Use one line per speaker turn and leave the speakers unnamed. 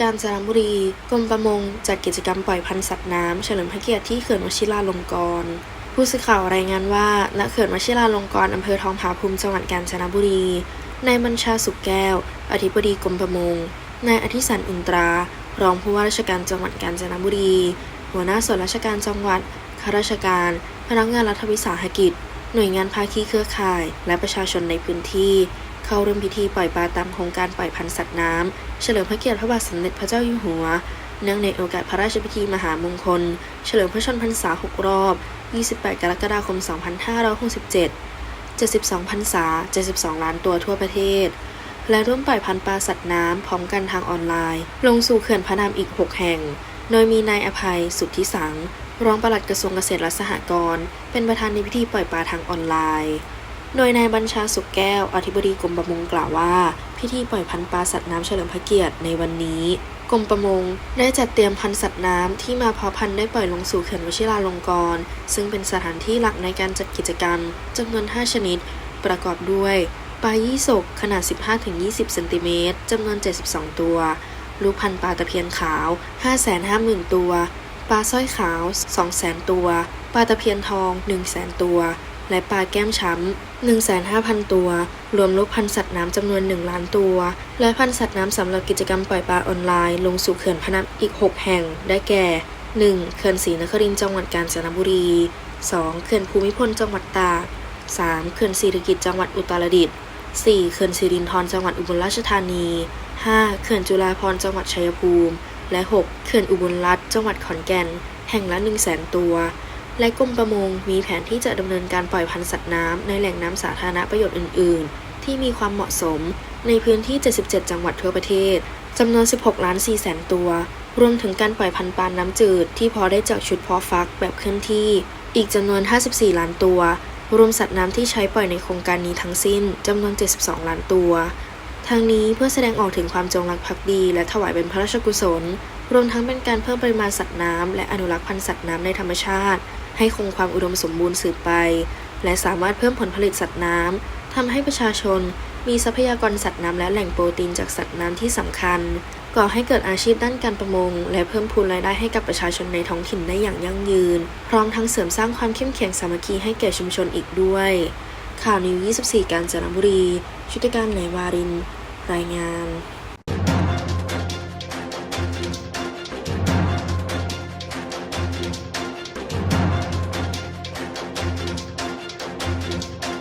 กาญจนบุรีกรมประมงจัดกิจกรรมปล่อยพันธุ์สัตว์น้ำเฉลิมพระเกียรติที่เขื่อนวชิราลงกรณ์ผู้สื่อข่าวรายงานว่าณเขื่อนวชิราลงกรณ์อำเภอทองผาภูมิจังหวัดกาญจนบุรีนายบัญชาสุขแก้ว อธิบดีกรมประมงนายอธิสันอินตรารองผู้ว่าราชการจังหวัดกาญจนบุรี หัวหน้าส่วนราชการจังหวัดข้าราชการ พนักงานรัฐวิสาหกิจ หน่วยงานภาคีเครือข่าย และประชาชนในพื้นที่ เข้าร่วมพิธีปล่อยปลาตามโครงการปล่อยพันธุ์สัตว์น้ำ เฉลิมพระเกียรติพระบาทสมเด็จพระเจ้าอยู่หัว เนื่องในโอกาสพระราชพิธีมหามงคล เฉลิมพระชนมพรรษา 6 รอบ 28 กรกฎาคม 2567 72 พรรษา 72 ล้านตัวทั่วประเทศ และร่วมปล่อยพันธุ์ปลาสัตว์น้ำ พร้อมกันทางออนไลน์ ลงสู่เขื่อนพระนามอีก 6 แห่ง โดยมีนายอภัย สุทธิสัง รองปลัดกระทรวงเกษตรและสหกรณ์ เป็นประธานในพิธีปล่อยปลาทางออนไลน์ โดยนายบัญชาสุขแก้ว อธิบดีกรมประมงกล่าวว่า พิธีปล่อยพันธุ์ปลาสัตว์น้ำเฉลิมพระเกียรติในวันนี้กรมประมงได้จัดเตรียมพันธุ์สัตว์น้ำที่มาเพาะพันธุ์ได้ปล่อยลงสู่เขื่อนวชิราลงกรณ์ซึ่งเป็นสถานที่หลักในการจัดกิจกรรมจำนวน 5 ชนิด ประกอบด้วยปลายี่สกขนาด 15-20 เซนติเมตรจำนวน 72 ตัว ลูกพันธุ์ปลาตะเพียนขาว 550,000 ตัว ปลาสร้อยขาว 200,000 ตัว ปลาตะเพียนทอง 100,000 ตัว และปลาแก้มช้ำ 15,000 ตัว รวมลูกพันธุ์สัตว์น้ำจำนวน 1 ล้านตัว และพันธุ์สัตว์น้ำสำหรับกิจกรรมปล่อยปลาออนไลน์ ลงสู่เขื่อนพนามอีก 6 แห่ง ได้แก่ 1. เขื่อนศรีนครินทร์จังหวัดกาญจนบุรี 2. เขื่อนภูมิพลจังหวัดตาก 3. เขื่อนศิริกิติ์จังหวัดอุตรดิตถ์ 4. เขื่อนสิรินธรจังหวัดอุบลราชธานี 5. เขื่อนจุฬาภรณ์จังหวัดชัยภูมิ และ 6. เขื่อนอุบลรัฐจังหวัดขอนแก่น แห่งละ 1 0 0 0 0แสนตัว และกรมประมงมีแผนที่จะดำเนินการปล่อยพันธุ์สัตว์น้ำในแหล่งน้ำสาธารณประโยชน์อื่น ๆ ที่มีความเหมาะสมในพื้นที่ 77 จังหวัดทั่วประเทศจำนวน 16 ล้าน 4 แสนตัว รวมถึงการปล่อยพันธุ์ปลาน้ำจืดที่พอได้จากชุดเพาะฟักแบบเคลื่อนที่ อีกจำนวน 54 ล้านตัว รวมสัตว์น้ำที่ใช้ปล่อยในโครงการนี้ทั้งสิ้นจำนวน 72 ล้านตัวทางนี้เพื่อแสดงออกถึงความจงรักภักดี และถวายเป็นพระราชกุศล รวมทั้งเป็นการเพิ่มปริมาณสัตว์น้ำและอนุรักษ์พันธุ์สัตว์น้ำในธรรมชาติ ให้คงความอุดมสมบูรณ์สืบไป และสามารถเพิ่มผลผลิตสัตว์น้ำทำให้ประชาชน มีทรัพยากรสัตว์น้ำและแหล่งโปรตีนจากสัตว์น้ำที่สำคัญ ก่อให้เกิดอาชีพด้านการประมง และเพิ่มพูนรายได้ให้กับประชาชนในท้องถิ่นได้อย่างยั่งยืน พร้อมทั้งเสริมสร้างความเข้มแข็งสามัคคีให้แก่ชุมชนอีกด้วย ข่าวนิว 24 การจนบุรี ชุติการไหนวาริน รายงาน